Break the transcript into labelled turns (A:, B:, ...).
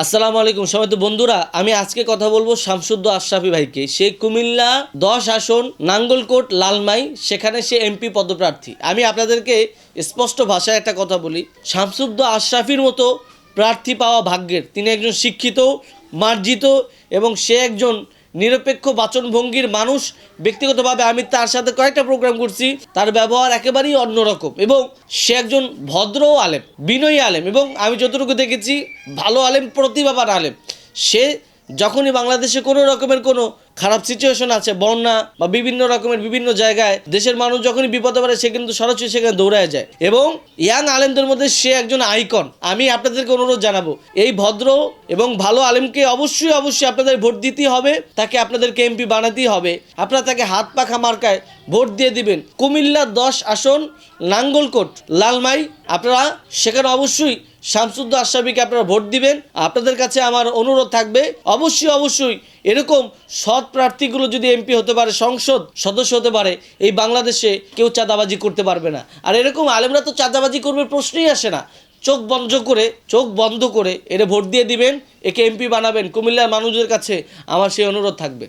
A: আসসালামু আলাইকুম সবাই তো বন্ধুরা, আমি আজকে কথা বলব শামসুদ্দ আশরাফি ভাইকে। সে কুমিল্লা দশ আসন, নাঙ্গলকোট, লালমাই, সেখানে সে এমপি পদপ্রার্থী। আমি আপনাদেরকে স্পষ্ট ভাষায় একটা কথা বলি, শামসুদ্দ আশরাফির মতো প্রার্থী পাওয়া ভাগ্যের। তিনি একজন শিক্ষিত, মার্জিত এবং সে একজন নিরপেক্ষ বাচনভঙ্গির মানুষ। ব্যক্তিগতভাবে আমি তার সাথে কয়েকটা প্রোগ্রাম করছি। তার ব্যবহার একেবারেই অন্যরকম এবং সে একজন ভদ্র আলেম, বিনয়ী আলেম এবং আমি যতটুকু দেখেছি, ভালো আলেম, প্রতিভাবান আলেম। সে যখনই বাংলাদেশে কোনো রকমের কোনো খারাপ সিচুয়েশন আছে, বন্যা বা বিভিন্ন রকমের বিভিন্ন জায়গায় দেশের মানুষ যখনই বিপদে পড়ে, সে কিন্তু সরাসরি সেখানে দৌড়ায় যায়। এবং ইয়াং আলেমদের মধ্যে সে একজন আইকন আমি আপনাদেরকে অনুরোধ জানাব, এই ভদ্র এবং ভালো আলেমকে অবশ্যই অবশ্যই আপনাদের ভোট দিতেই হবে, তাকে আপনাদেরকে এমপি বানাতেই হবে। আপনারা তাকে হাত পাখা মার্কায় ভোট দিয়ে দিবেন। কুমিল্লা দশ আসন নাঙ্গলকোট লালমাই, আপনারা সেখানে অবশ্যই শামসুদ্দ আশরাফিকে আপনারা ভোট দিবেন। আপনাদের কাছে আমার অনুরোধ থাকবে, অবশ্যই অবশ্যই এরকম সৎ প্রার্থীগুলো যদি এমপি হতে পারে, সংসদ সদস্য হতে পারে, এই বাংলাদেশে কেউ চাঁদাবাজি করতে পারবে না। আর এরকম আলেমরা তো চাঁদাবাজি করবে প্রশ্নই আসে না। চোখ বন্ধ করে, চোখ বন্ধ করে এরে ভোট দিয়ে দিবেন, একে এমপি বানাবেন। কুমিল্লার মানুষদের কাছে আমার সেই অনুরোধ থাকবে।